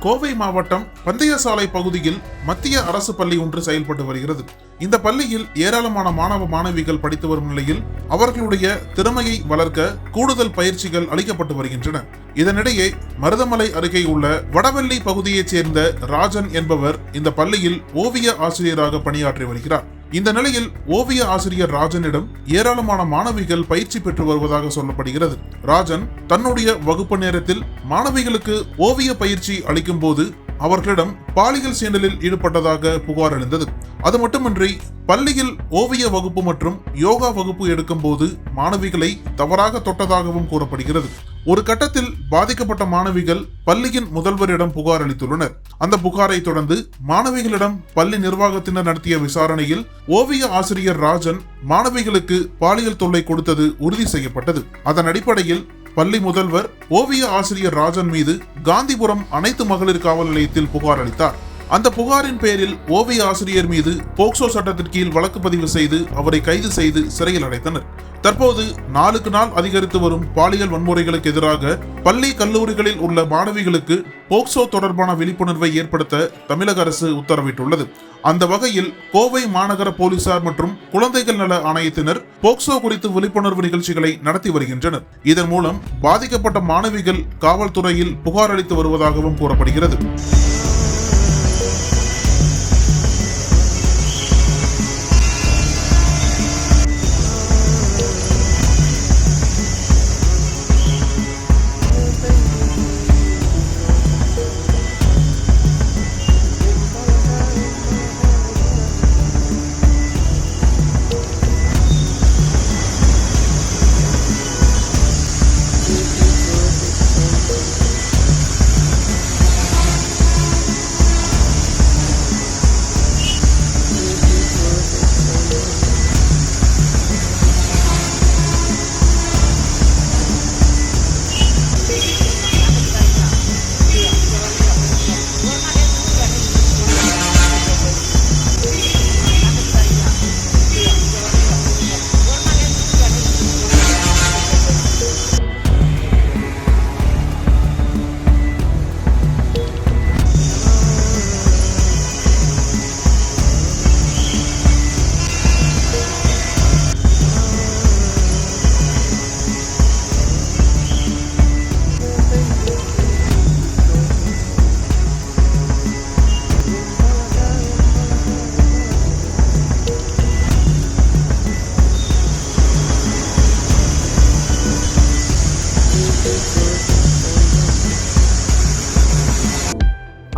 கோவை மாவட்டம் பந்தயசாலை பகுதியில் மத்திய அரசு பள்ளி ஒன்று செயல்பட்டு வருகிறது. இந்த பள்ளியில் ஏராளமான மாணவ மாணவிகள் படித்து வரும் நிலையில் அவர்களுடைய திறமையை வளர்க்க கூடுதல் பயிற்சிகள் அளிக்கப்பட்டு வருகின்றன. இதனிடையே மருதமலை அருகே உள்ள வடவெள்ளி பகுதியைச் சேர்ந்த ராஜன் என்பவர் இந்த பள்ளியில் ஓவிய ஆசிரியராக பணியாற்றி வருகிறார். இந்த நிலையில் ஓவிய ஆசிரியர் ராஜனிடம் ஏராளமான மாணவிகள் பயிற்சி பெற்று வருவதாக சொல்லப்படுகிறது. ராஜன் தன்னுடைய வகுப்பு நேரத்தில் மாணவிகளுக்கு ஓவிய பயிற்சி அளிக்கும் போது அவர்களிடம் பாலியல் சீண்டலில் ஈடுபட்டதாக புகார் எழுந்தது. அது மட்டுமின்றி பள்ளியில் ஓவிய வகுப்பு மற்றும் யோகா வகுப்பு எடுக்கும் போது மாணவிகளை தவறாக தொட்டதாகவும் கூறப்படுகிறது. ஒரு கட்டத்தில் பாதிக்கப்பட்ட மாணவிகள் பள்ளியின் முதல்வரிடம் புகார் அளித்துள்ளனர். அந்த புகாரை தொடர்ந்து மாணவிகளிடம் பள்ளி நிர்வாகத்தினர் நடத்திய விசாரணையில் ஓவிய ஆசிரியர் ராஜன் மாணவிகளுக்கு பாலியல் தொல்லை கொடுத்தது உறுதி செய்யப்பட்டது. அதன் அடிப்படையில் பள்ளி முதல்வர் ஓவிய ஆசிரியர் ராஜன் மீது காந்திபுரம் அனைத்து மகளிர் காவல் நிலையத்தில் புகார் அளித்தார். அந்த புகாரின் பேரில் ஓவிய ஆசிரியர் மீது போக்சோ சட்டத்தின் கீழ் வழக்கு பதிவு செய்து அவரை கைது செய்து சிறையில் அடைத்தனர். தற்போது நாளுக்கு நாள் அதிகரித்து வரும் பாலியல் வன்முறைகளுக்கு எதிராக பள்ளி கல்லூரிகளில் உள்ள மாணவிகளுக்கு போக்சோ தொடர்பான விழிப்புணர்வை ஏற்படுத்த தமிழக அரசு உத்தரவிட்டுள்ளது. அந்த வகையில் கோவை மாநகர போலீசார் மற்றும் குழந்தைகள் நல ஆணையத்தினர் போக்சோ குறித்து விழிப்புணர்வு நிகழ்ச்சிகளை நடத்தி வருகின்றனர். இதன் மூலம் பாதிக்கப்பட்ட மாணவிகள் காவல்துறையில் புகார் அளித்து வருவதாகவும் கூறப்படுகிறது.